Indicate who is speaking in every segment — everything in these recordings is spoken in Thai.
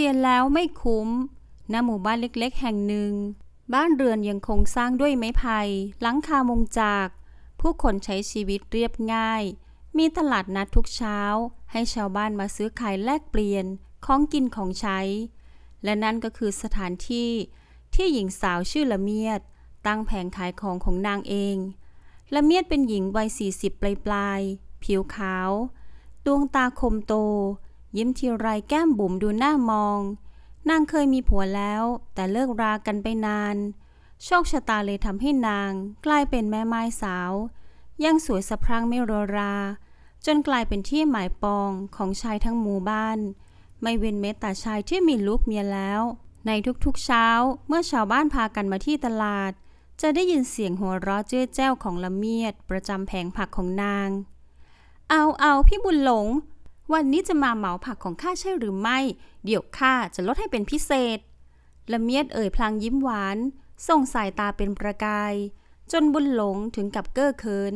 Speaker 1: สียแล้วไม่คุ้มณหมู่บ้านเล็กๆ แห่งหนึ่ง บ้านเรือนยังคงสร้างด้วยไม้ไผ่หลังคามุงจาก ผู้คนใช้ชีวิตเรียบง่าย มีตลาดนัดทุกเช้า ให้ชาวบ้านมาซื้อขายแลกเปลี่ยนของกินของใช้ และนั่นก็คือสถานที่ที่หญิงสาวชื่อละเมียด ตั้งแผงขายของของนางเอง ละเมียดเป็นหญิงวัย40ปลายปลายๆผิวขาว ดวงตาคมโต ยิ้มทีไรแก้มบุ๋มดูน่ามอง นางเคยมีผัวแล้ว แต่เลิกรากันไปนาน โชคชะตาเลยทำให้นาง กลายเป็นแม่ไม้สาว ยังสวยสะพรั่งไม่รอรา จนกลายเป็นที่หมายปองของชายทั้งหมู่บ้าน ไม่เว้นแม้แต่ชายที่มีลูกเมียแล้ว ในทุกๆเช้าเมื่อชาวบ้านพากันมาที่ตลาด จะได้ยินเสียงหัวเราะเจ้อแจ้วของละเมียด ประจำแผงผักของนาง เอาเอาพี่บุญหลง วันนี้จะมาเหมาผักของข้าใช่หรือไม่ เดี๋ยวข้าจะลดให้เป็นพิเศษ ละเมียดเอ่ยพลางยิ้มหวาน ส่งสายตาเป็นประกาย จนบุญหลงถึงกับเก้อเขิน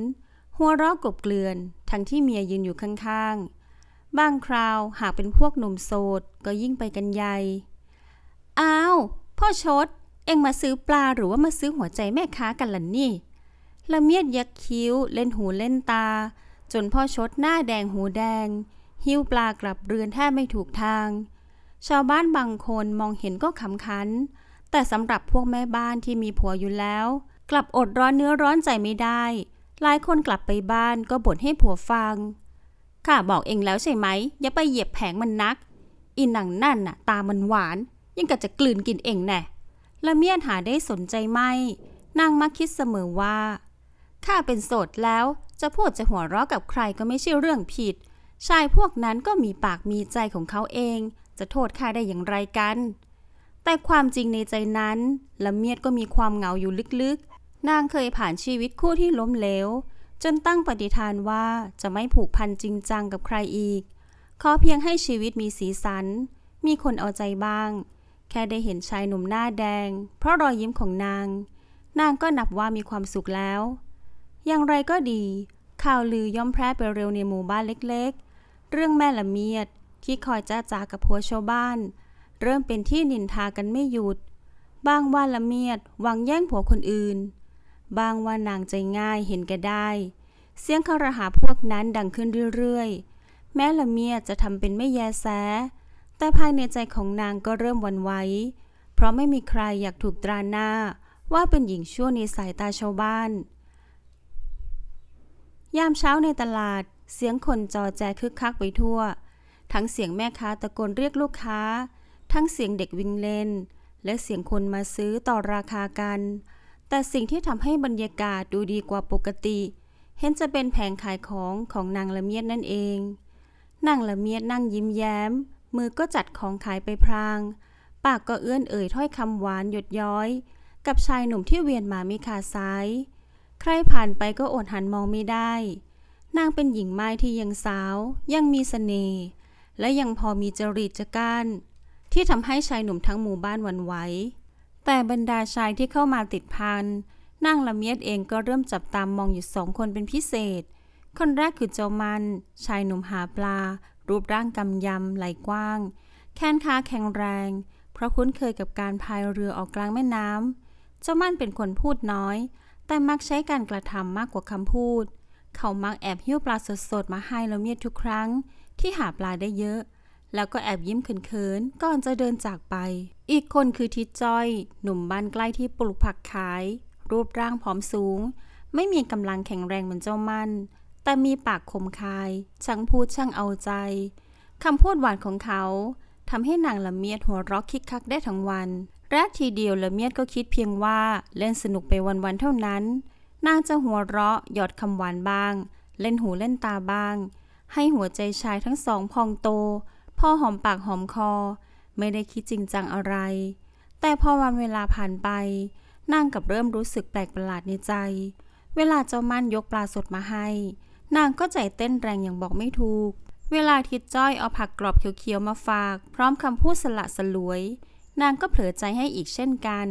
Speaker 1: หัวเราะกบเกลื่อน ทั้งที่เมียยืนอยู่ข้างๆ บางคราวหากเป็นพวกหนุ่มโสดก็ยิ่งไปกันใหญ่ อ้าว พ่อชด เอ็งมาซื้อปลาหรือว่ามาซื้อหัวใจแม่ค้ากันล่ะนี่ ละเมียดยักคิ้วเล่นหูเล่นตา จนพ่อชดหน้าแดงหูแดง หิ้วปลากลับเรือนแทบไม่ถูกทาง ชาวบ้านบางคนมองเห็นก็ขำขัน แต่สำหรับพวกแม่บ้านที่มีผัวอยู่แล้ว กลับอดร้อนเนื้อร้อนใจไม่ได้ หลายคนกลับไปบ้านก็บ่นให้ผัวฟัง ข้าบอกเองแล้วใช่ไหม อย่าไปเหยียบแผงมันนักอินหนังนั่นน่ะ ตามันหวาน ยังกะจะกลืนกินเองแน่ละเมียดหาได้สนใจไหมนางมักคิดเสมอว่าข้าเป็นโสดแล้วจะพูดจะหัวเราะกับใครก็ไม่ใช่เรื่องผิด ชายพวกนั้นก็มีปากมีใจของเขาเอง จะโทษข้าได้อย่างไรกัน แต่ความจริงในใจนั้นละเมียดก็มีความเหงาอยู่ลึกๆ นางเคยผ่านชีวิตคู่ที่ล้มเหลว จนตั้งปฏิฐานว่าจะไม่ผูกพันจริงจังกับใครอีก ขอเพียงให้ชีวิตมีสีสัน มีคนเอาใจบ้าง แค่ได้เห็นชายหนุ่มหน้าแดง เพราะรอยยิ้มของนาง นางก็นับว่ามีความสุขแล้ว อย่างไรก็ดีข่าวลือย่อมแพร่ไปเร็วในหมู่บ้านเล็กๆ เรื่องแม่ละเมียดที่คอยจ้าจากับผัวชาวบ้าน เริ่มเป็นที่นินทากันไม่หยุดบางว่าละเมียดหวังแย่งผัวคนอื่นบางว่านางใจง่ายเห็นแก่ได้ เสียงคารหาพวกนั้นดังขึ้นเรื่อยๆ แม้ละเมียดจะทำเป็นไม่แยแส แต่ภายในใจของนางก็เริ่มวันไหวเพราะไม่มีใครอยากถูกตราหน้าว่าเป็นหญิงชั่วในสายตาชาวบ้าน ยามเช้าในตลาด เสียงคนจอแจคึกคักไปทั่ว ทั้งเสียงแม่ค้าตะโกนเรียกลูกค้า ทั้งเสียงเด็กวิ่งเล่น และเสียงคนมาซื้อต่อราคากัน แต่สิ่งที่ทำให้บรรยากาศดูดีกว่าปกติ เห็นจะเป็นแผงขายของของนางละเมียดนั่นเอง นางละเมียดนั่งยิ้มแย้ม มือก็จัดของขายไปพราง ปากก็เอื้อนเอ่ยถ้อยคำหวานหยดย้อย กับชายหนุ่มที่เวียนมาไม่ขาดสาย ใครผ่านไปก็อดหันมองไม่ได้ นางเป็นหญิงไม้ที่ยังสาว ยังมีเสน่ห์และยังพอมีจริตจักร้านที่ทำให้ชายหนุ่มทั้งหมู่บ้านหวั่นไหวแต่บรรดาชายที่เข้ามาติดพันนางละเมียดเองก็เริ่มจับตามมองอยู่สองคนเป็นพิเศษ คนแรกคือเจ้ามัน ชายหนุ่มหาปลา รูปร่างกำยำไหลกว้าง แขนขาแข็งแรง เพราะคุ้นเคยกับการพายเรือออกกลางแม่น้ำเจ้ามันเป็นคนพูดน้อย แต่มักใช้การกระทำมากกว่าคำพูด เขามักแอบหิ้วปลาสดๆ มาให้ละเมียดทุกครั้ง ที่หาปลาได้เยอะ แล้วก็แอบยิ้มเขินๆ ก่อนจะเดินจากไป อีกคนคือทิดจ้อย หนุ่มบ้านใกล้ที่ปลูกผักขาย รูปร่างผอมสูง ไม่มีกำลังแข็งแรงเหมือนเจ้ามัน แต่มีปากคมคาย ช่างพูดช่างเอาใจคำพูดหวานของเขาทำให้นางละเมียดหัวเราะคิกคักได้ทั้งวันแรกทีเดียวละเมียดก็คิดเพียงว่าเล่นสนุกไปวันๆเท่านั้น นางจะหัวเราะหยอดคำหวานบ้าง เล่นหูเล่นตาบ้าง ให้หัวใจชายทั้งสองพองโต พ่อหอมปากหอมคอ ไม่ได้คิดจริงจังอะไร แต่พอวันเวลาผ่านไป นางกับเริ่มรู้สึกแปลกประหลาดในใจ เวลาเจ้ามั่นยกปลาสดมาให้ นางก็ใจเต้นแรงอย่างบอกไม่ถูก เวลาทิดจ้อยเอาผักกรอบเขียวๆมาฝาก พร้อมคำพูดสละสลวย นางก็เผลอใจให้อีกเช่นกัน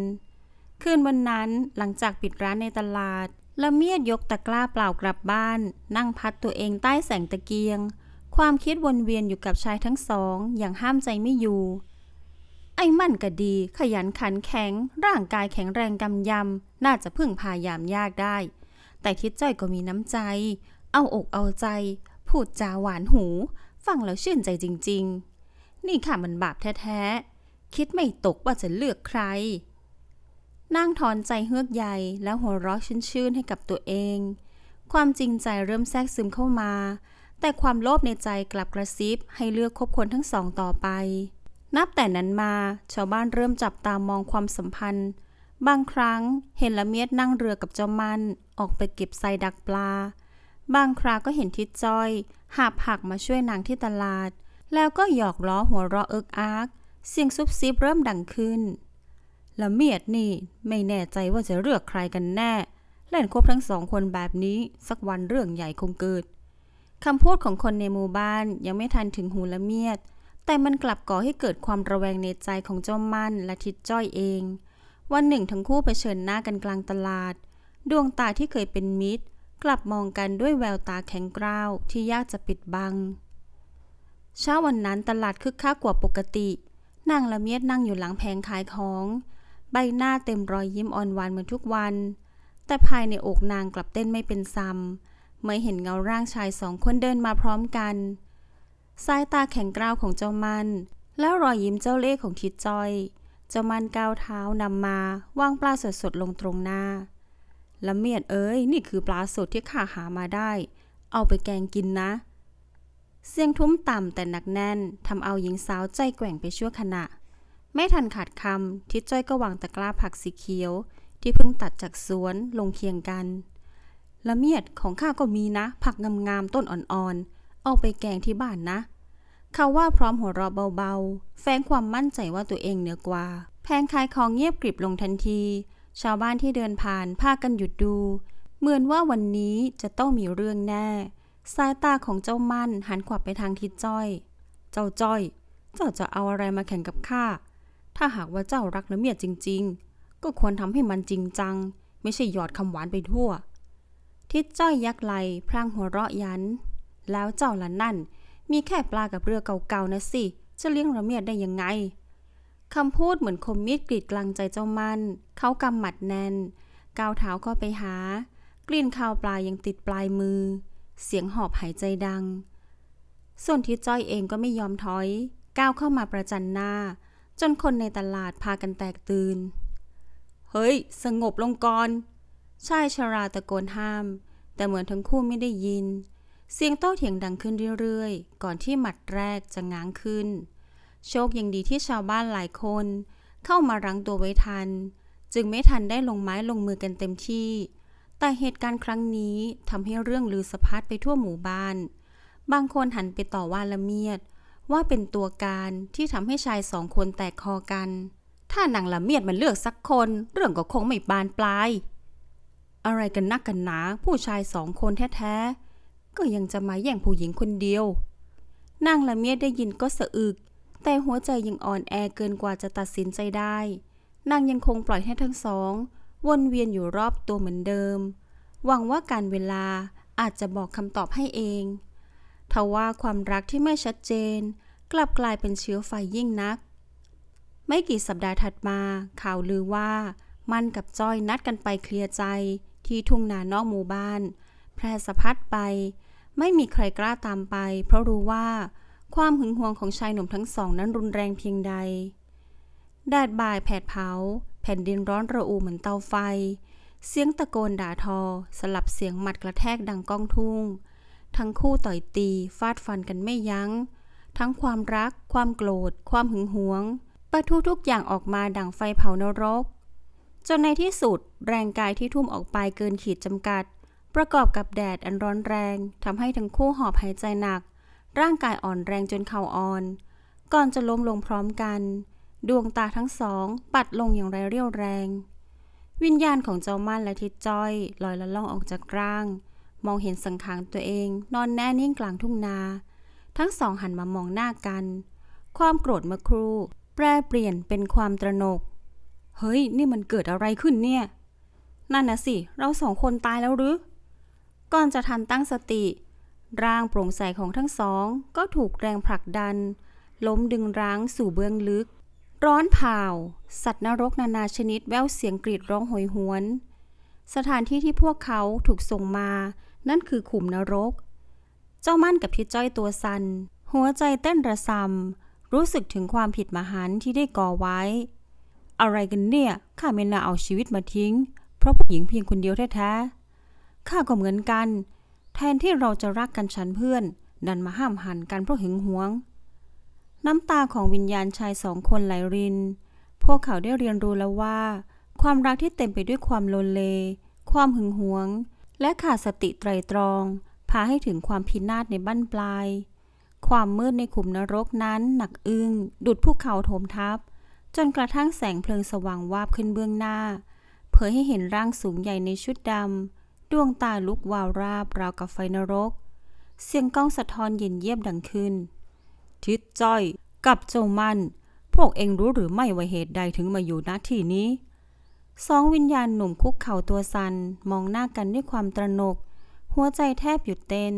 Speaker 1: คืนวันนั้นหลังจากปิดร้านในตลาด ละเมียดยกตะกร้าเปล่ากลับบ้าน นั่งพัดตัวเองใต้แสงตะเกียง ความคิดวนเวียนอยู่กับชายทั้งสอง อย่างห้ามใจไม่อยู่ ไอ้มั่นก็ดี ขยันขันแข็ง ร่างกายแข็งแรงกำยำ น่าจะพึ่งพายามยากได้ แต่ทิดจ้อยก็มีน้ำใจ เอาอกเอาใจ พูดจาหวานหู ฟังแล้วชื่นใจจริง ๆ นี่ค่ะมันบาปแท้ๆ คิดไม่ตกว่าจะเลือกใคร นั่งถอนใจเฮือกใหญ่แล้วหัวเราะชื่นๆให้กับตัวเอง ความจริงใจเริ่มแทรกซึมเข้ามา แต่ความโลภในใจกลับกระซิบให้เลือกคบคนทั้งสองต่อไป นับแต่นั้นมาชาวบ้านเริ่มจับตามองความสัมพันธ์ บางครั้งเห็นละเมียดนั่งเรือกับเจ้ามันออกไปเก็บไซดักปลา บางคราก็เห็นทิดจ้อย หาผักมาช่วยนางที่ตลาด แล้วก็หยอกล้อหัวเราะเอิกอักเสียงซุบซิบเริ่มดังขึ้น ละเมียดนี่ไม่แน่ใจว่าจะเลือกใครกันแน่ เล่นคบทั้งสองคนแบบนี้ สักวันเรื่องใหญ่คงเกิดคำพูดของคนในหมู่บ้านยังไม่ทันถึงหูละเมียด แต่มันกลับก่อให้เกิดความระแวงในใจของเจ้ามั่นและทิดจ้อยเอง วันหนึ่งทั้งคู่เผชิญหน้ากันกลางตลาด ดวงตาที่เคยเป็นมิตร กลับมองกันด้วยแววตาแข็งกร้าวที่ยากจะปิดบัง เช้าวันนั้นตลาดคึกคักกว่าปกติ นางละเมียดนั่งอยู่หลังแผงขายของ ใบหน้าเต็มรอยยิ้มอ่อนหวานเหมือนทุกวัน แต่ภายในอกนางกลับเต้นไม่เป็นซ้ำเมื่อเห็นเงาร่างชายสองคนเดินมาพร้อมกัน สายตาแข็งกร้าวของเจ้ามัน แล้วรอยยิ้มเจ้าเล่ห์ของทิดจอย เจ้ามันก้าวเท้านำมาวางปลาสดๆลงตรงหน้าละเมียดเอ้ยนี่คือปลาสดที่ข้าหามาได้ เอาไปแกงกินนะ เสียงทุ้มต่ำแต่หนักแน่นทำเอาหญิงสาวใจแกว่งไปชั่วขณะ ไม่ทันขาดคำทิดจ้อยก็วางตะกร้าผักสีเขียว ที่เพิ่งตัดจากสวนลงเคียงกัน ละเมียดของข้าก็มีนะ ผักงามๆต้นอ่อนๆ เอาไปแกงที่บ้านนะ เขาว่าพร้อมหัวเราะเบาๆ แฝงความมั่นใจว่าตัวเองเหนือกว่า แพงขายของเงียบกริบลงทันที ชาวบ้านที่เดินผ่านพากันหยุดดู เหมือนว่าวันนี้จะต้องมีเรื่องแน่ สายตาของเจ้ามั่นหันขวับไปทางทิศจ้อย เจ้าจ้อย เจ้าจะเอาอะไรมาแข่งกับข้า ถ้าหากว่าเจ้ารักละเมียจริง ๆ ก็ควรทำให้มันจริงจัง ไม่ใช่หยอดคำหวานไปทั่ว ทิศจ้อยยักไหลพลางหัวเราะยัน แล้วเจ้าละนั่น มีแค่ปลากับเรือเก่าๆนะสิ จะเลี้ยงละเมียดได้ยังไงคำพูดเหมือนคมมีดกรีดกลางใจเจ้ามัน เขากำหมัดแน่น ก้าวเท้าเข้าไปหา กลิ่นข้าวปลายังติดปลายมือ เสียงหอบหายใจดัง ส่วนทิศจ้อยเองก็ไม่ยอมถอย ก้าวเข้ามาประจันหน้า จนคนในตลาดพากันแตกตื่น เฮ้ย สงบลงก่อนชายชราตะโกนห้าม แต่เหมือนทั้งคู่ไม่ได้ยิน เสียงโต้เถียงดังขึ้นเรื่อยๆ ก่อนที่หมัดแรกจะง้างขึ้น โชคยังดีที่ชาวบ้านหลายคน เข้ามารั้งตัวไว้ทัน จึงไม่ทันได้ลงไม้ลงมือกันเต็มที่ แต่เหตุการณ์ครั้งนี้ทำให้เรื่องลือสะพัดไปทั่วหมู่บ้าน บางคนหันไปต่อว่าละเมียด ว่าเป็นตัวการที่ทำให้ชายสองคนแตกคอกัน ถ้านางละเมียดมันเลือกสักคน เรื่องก็คงไม่บานปลาย อะไรกันนักกันหนาผู้ชายสองคนแท้ๆ ก็ยังจะมาแย่งผู้หญิงคนเดียวนางละเมียดได้ยินก็สะอึก แต่หัวใจยังอ่อนแอเกินกว่าจะตัดสินใจได้ นางยังคงปล่อยให้ทั้งสอง วนเวียนอยู่รอบตัวเหมือนเดิม หวังว่าการเวลาอาจจะบอกคำตอบให้เอง ทว่าความรักที่ไม่ชัดเจน กลับกลายเป็นเชื้อไฟยิ่งนัก ไม่กี่สัปดาห์ถัดมา ข่าวลือว่า มันกับจ้อยนัดกันไปเคลียร์ใจ ที่ทุ่งนานอกหมู่บ้าน แพร่สะพัดไป ไม่มีใครกล้าตามไป เพราะรู้ว่า ความหึงหวงของชายหนุ่มทั้งสองนั้นรุนแรงเพียงใดแดดบ่ายแผดเผา แผ่นดินร้อนระอุเหมือนเตาไฟ เสียงตะโกนด่าทอ สลับเสียงหมัดกระแทกดังก้องทุ่ง ทั้งคู่ต่อยตีฟาดฟันกันไม่ยัง้ง ทั้งความรัก ความโกรธ ความหึงหวงปะทุทุกอย่างออกมาดั่งไฟเผานรก จนในที่สุดแรงกายที่ทุ่มออกไปเกินขีดจำกัด ประกอบกับแดดอันร้อนแรงทำให้ทั้งคู่หอบหายใจหนัก ร่างกายอ่อนแรงจนเข่าอ่อน ก่อนจะล้มลงพร้อมกัน ดวงตาทั้งสองปัดลงอย่างไรเรี่ยวแรง วิญญาณของเจ้ามั่นและทิดจ้อยลอยละล่องออกจากร่าง มองเห็นสังขารตัวเอง นอนแน่นิ่งกลางทุ่งนา ทั้งสองหันมามองหน้ากัน ความโกรธเมื่อครู่ แปรเปลี่ยนเป็นความตระหนก เฮ้ย นี่มันเกิดอะไรขึ้นเนี่ย นั่นนะสิ เราสองคนตายแล้วหรือ ก่อนจะทันตั้งสติ ร่างโปร่งใสของทั้งสอง ก็ถูกแรงผลักดัน ล้มดึงร้างสู่เบื้องลึก ร้อนเผาสัตว์นรกนานาชนิดแววเสียงกรีดร้องโหยหวนสถานที่ที่พวกเขาถูกส่งมา นั่นคือขุมนรก เจ้ามั่นกับพี่จ้อยตัวสัน หัวใจเต้นระซำรู้สึกถึงความผิดมหันที่ได้ก่อไว้ อะไรกันเนี่ยข้าไม่น่าเอาชีวิตมาทิ้ง เพราะผู้หญิงเพียงคนเดียวแท้ๆข้าก็เหมือนกัน แทนที่เราจะรักกันฉันเพื่อนดันมาห้ามหันกันเพราะหึงหวง น้ำตาของวิญญาณชายสองคนไหลริน พวกเขาได้เรียนรู้แล้วว่า ความรักที่เต็มไปด้วยความโลเล ความหึงหวง และขาดสติไตรตรอง พาให้ถึงความพินาศในบั้นปลาย ความมืดในขุมนรกนั้นหนักอึ้งดุดภูเขาโถมทับ จนกระทั่งแสงเพลิงสว่างวาบขึ้นเบื้องหน้า เผยให้เห็นร่างสูงใหญ่ในชุดดำดวงตาลุกวาวราบราวกับไฟนรก เสียงก้องสะท้อนเย็นเยียบดังขึ้น ทิดจ้อย กับเจ้ามัน พวกเองรู้หรือไม่ว่าเหตุใดถึงมาอยู่ณที่นี้ สองวิญญาณหนุ่มคุกเข่าตัวสันมองหน้ากันด้วยความตระหนก หัวใจแทบหยุดเต้น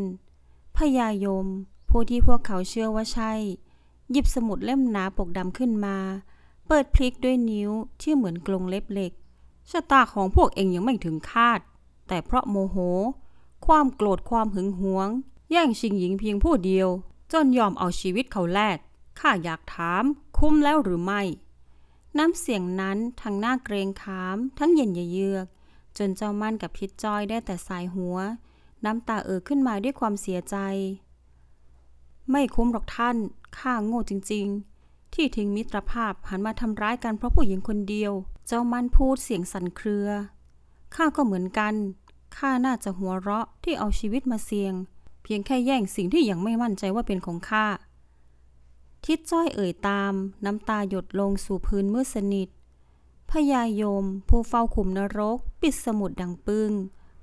Speaker 1: พญายม ผู้ที่พวกเขาเชื่อว่าใช่ หยิบสมุดเล่มหนาปกดำขึ้นมา เปิดพลิกด้วยนิ้วที่เหมือนกรงเล็บเหล็กชะตาของพวกเองยังไม่ถึงคาด แต่เพราะโมโห ความโกรธความหึงหวง แย่งชิงหญิงเพียงผู้เดียว จนยอมเอาชีวิตเขาแลกข้าอยากถาม คุ้มแล้วหรือไม่ น้ำเสียงนั้นทั้งหน้าเกรงขาม ทั้งเย็นเยือก จนเจ้ามั่นกับพิษจ้อยได้แต่สายหัว น้ำตาเอ่อขึ้นมาด้วยความเสียใจ ไม่คุ้มหรอกท่าน ข้าโง่จริง ๆ ที่ทิ้งมิตรภาพหันมาทำร้ายกันเพราะผู้หญิงคนเดียว เจ้ามั่นพูดเสียงสั่นเครือ ข้าก็เหมือนกัน ข้าน่าจะหัวเราะที่เอาชีวิตมาเสี่ยง เพียงแค่แย่งสิ่งที่ยังไม่มั่นใจว่าเป็นของข้า ทิดจ้อยเอ่ยตาม น้ำตาหยดลงสู่พื้นมืดสนิทพญายม ผู้เฝ้าขุมนรก ปิดสมุดดังปึ้ง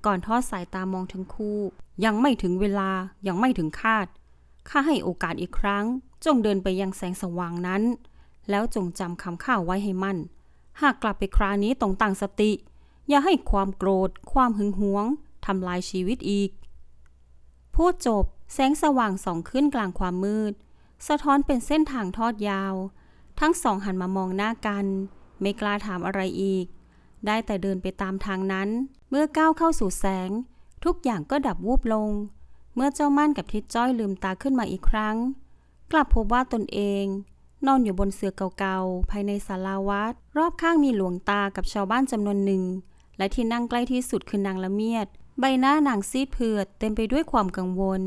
Speaker 1: ก่อนทอดสายตามองทั้งคู่ ยังไม่ถึงเวลายังไม่ถึงคาดข้าให้โอกาสอีกครั้ง จงเดินไปยังแสงสว่างนั้น แล้วจงจำคำข้าไว้ให้มั่น หากกลับไปครานี้ต้องตั้งสติ อย่าให้ความโกรธ ความหึงหวงทำลายชีวิตอีก พูดจบ แสงสว่างส่องขึ้นกลางความมืด สะท้อนเป็นเส้นทางทอดยาว ทั้งสองหันมามองหน้ากัน ไม่กล้าถามอะไรอีก ได้แต่เดินไปตามทางนั้น เมื่อก้าวเข้าสู่แสง ทุกอย่างก็ดับวูบลง เมื่อเจ้ามั่นกับทิดจ้อยลืมตาขึ้นมาอีกครั้ง กลับพบว่าตนเอง นอนอยู่บนเสื่อเก่าๆ ภายในศาลาวัด รอบข้างมีหลวงตากับชาวบ้านจำนวนหนึ่ง และที่นั่งใกล้ที่สุดคือนางละเมียด ใบหน้านางซีดเผือดเต็มไปด้วยความกังวล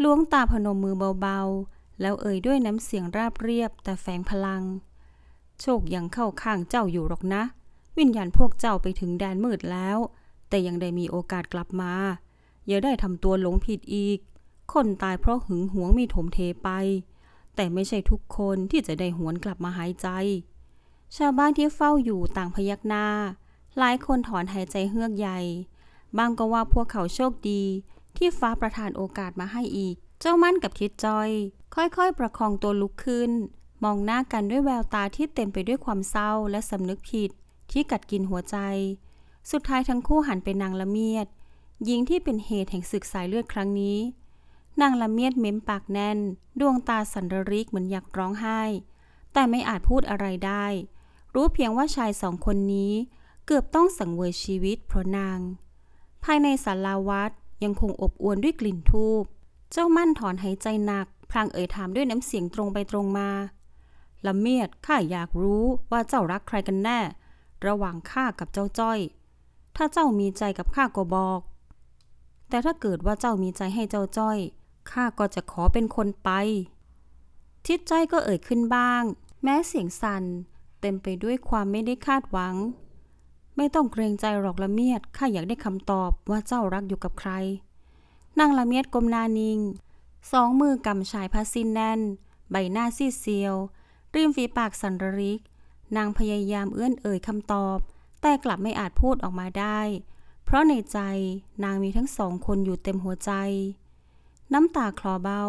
Speaker 1: หลวงตาพนมมือเบาๆ แล้วเอ่ยด้วยน้ำเสียงราบเรียบแต่แฝงพลัง โชคยังเข้าข้างเจ้าอยู่หรอกนะ วิญญาณพวกเจ้าไปถึงแดนมืดแล้ว แต่ยังได้มีโอกาสกลับมา อย่าได้ทำตัวหลงผิดอีก คนตายเพราะหึงหวงมีถมเทไป แต่ไม่ใช่ทุกคนที่จะได้หวนกลับมาหายใจ ชาวบ้านที่เฝ้าอยู่ต่างพยักหน้า หลายคนถอนหายใจเฮือกใหญ่บางก็ว่าพวกเขาโชคดีที่ฟ้าประทานโอกาสมาให้อีก เจ้ามั่นกับทิดจอย ค่อยๆ ประคองตัวลุกขึ้น มองหน้ากันด้วยแววตาที่เต็มไปด้วยความเศร้าและสำนึกผิดที่กัดกินหัวใจ สุดท้ายทั้งคู่หันไปนางละเมียดหญิงที่เป็นเหตุแห่งศึกสายเลือดครั้งนี้ นางละเมียดเม้มปากแน่น ดวงตาสันรริกเหมือนอยากร้องไห้ แต่ไม่อาจพูดอะไรได้ รู้เพียงว่าชายสองคนนี้ เกือบต้องสังเวยชีวิตเพราะนาง ภายในศาลาวัดยังคงอบอวลด้วยกลิ่นทูบ เจ้ามั่นถอนหายใจหนัก พลางเอ่ยถามด้วยน้ำเสียงตรงไปตรงมาละเมียดข้าอยากรู้ว่าเจ้ารักใครกันแน่ ระหว่างข้ากับเจ้าจ้อย ถ้าเจ้ามีใจกับข้าก็บอก แต่ถ้าเกิดว่าเจ้ามีใจให้เจ้าจ้อยข้าก็จะขอเป็นคนไป ทิดจ้อยก็เอ่ยขึ้นบ้าง แม้เสียงสั่นเต็มไปด้วยความไม่ได้คาดหวัง ไม่ต้องเกรงใจหรอกละเมียดข้าอยากได้คำตอบว่าเจ้ารักอยู่กับใคร นางละเมียดกลมนานิง สองมือกำชายผ้าสิ้นแน่น ใบหน้าซีดเซียว ริมฝีปากสันรริก นางพยายามเอื้อนเอ่ยคำตอบ แต่กลับไม่อาจพูดออกมาได้ เพราะในใจนางมีทั้งสองคนอยู่เต็มหัวใจ น้ำตาคลอเบ้า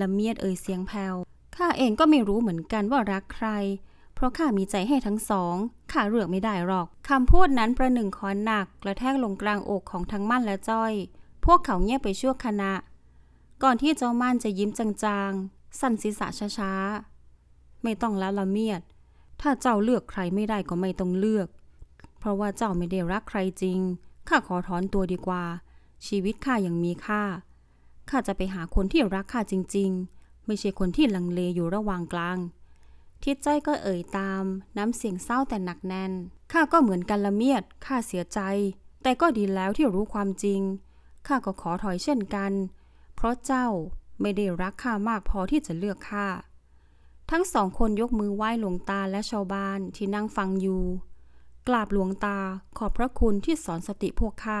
Speaker 1: ละเมียดเอ่ยเสียงแผ่วข้าเองก็ไม่รู้เหมือนกันว่ารักใคร เพราะข้ามีใจให้ทั้งสอง ข้าเลือกไม่ได้หรอก คำพูดนั้นประหนึ่งคอนหนักกระแทกลงกลางอกของทั้งมั่นและจ้อย พวกเขาเงียบไปชั่วขณะ ก่อนที่เจ้าม่านจะยิ้มจางๆ สั่นศีรษะช้าๆ ไม่ต้องแล้วละเมียด ถ้าเจ้าเลือกใครไม่ได้ก็ไม่ต้องเลือก เพราะว่าเจ้าไม่ได้รักใครจริง ข้าขอถอนตัวดีกว่า ชีวิตข้ายังมีค่า ข้าจะไปหาคนที่รักข้าจริง ๆ ไม่ใช่คนที่ลังเลอยู่ระหว่างกลาง ทิดใจอยก็เอ่ยตาม น้ำเสียงเศร้าแต่หนักแน่น ข้าก็เหมือนกันละเมียด ข้าเสียใจ แต่ก็ดีแล้วที่รู้ความจริง ข้าก็ขอถอยเช่นกัน เพราะเจ้าไม่ได้รักข้ามากพอที่จะเลือกข้า ทั้งสองคนยกมือไหว้หลวงตาและชาวบ้านที่นั่งฟังอยู่ กราบหลวงตาขอบพระคุณที่สอนสติพวกข้า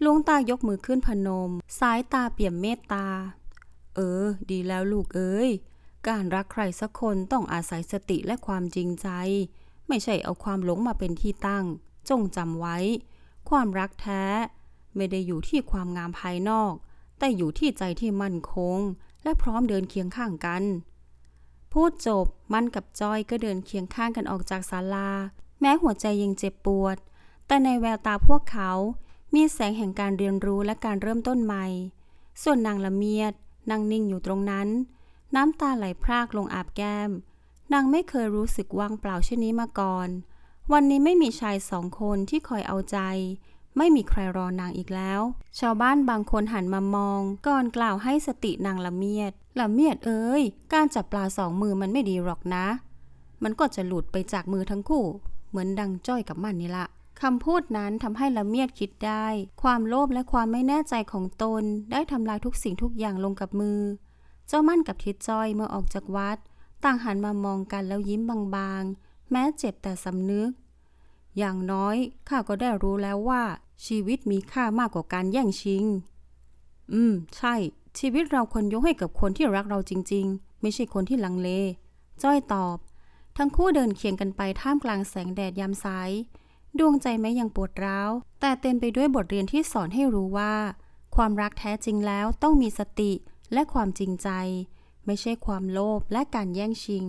Speaker 1: หลวงตายกมือขึ้นพนม สายตาเปี่ยมเมตตา เออ ดีแล้วลูกเอ้ย การรักใครสักคนต้องอาศัยสติและความจริงใจ ไม่ใช่เอาความหลงมาเป็นที่ตั้ง จงจำไว้ ความรักแท้ ไม่ได้อยู่ที่ความงามภายนอก แต่อยู่ที่ใจที่มั่นคง และพร้อมเดินเคียงข้างกัน พูดจบมันกับจอยก็เดินเคียงข้างกันออกจากศาลา แม้หัวใจยังเจ็บปวด แต่ในแววตาพวกเขา มีแสงแห่งการเรียนรู้และการเริ่มต้นใหม่ ส่วนนางละเมียดนั่งนิ่งอยู่ตรงนั้น น้ำตาไหลพรากลงอาบแก้ม นางไม่เคยรู้สึกว่างเปล่าเช่นนี้มาก่อน วันนี้ไม่มีชายสองคนที่คอยเอาใจ ไม่มีใครรอนางอีกแล้ว ชาวบ้านบางคนหันมามอง ก่อนกล่าวให้สตินางละเมียด ละเมียดเอ้ย การจับปลาสองมือมันไม่ดีหรอกนะ มันก็จะหลุดไปจากมือทั้งคู่ เหมือนดังจ้อยกับมันนี่ละคำพูดนั้นทำให้ละเมียดคิดได้ ความโลภและความไม่แน่ใจของตน ได้ทำลายทุกสิ่งทุกอย่างลงกับมือ เจ้ามั่นกับทิดจ้อยเมื่อออกจากวัด ต่างหันมามองกันแล้วยิ้มบางๆ แม้เจ็บแต่สำนึก อย่างน้อยข้าก็ได้รู้แล้วว่า ชีวิตมีค่ามากกว่าการแย่งชิง อืม ใช่ ชีวิตเราควรยกให้กับคนที่รักเราจริง ๆ ไม่ใช่คนที่ลังเล จ้อยตอบ ทั้งคู่เดินเคียงกันไปท่ามกลางแสงแดดยามสาย ดวงใจแม้ยังปวดร้าว แต่เต็มไปด้วยบทเรียนที่สอนให้รู้ว่า ความรักแท้จริงแล้วต้องมีสติและความจริงใจ ไม่ใช่ความโลภและการแย่งชิง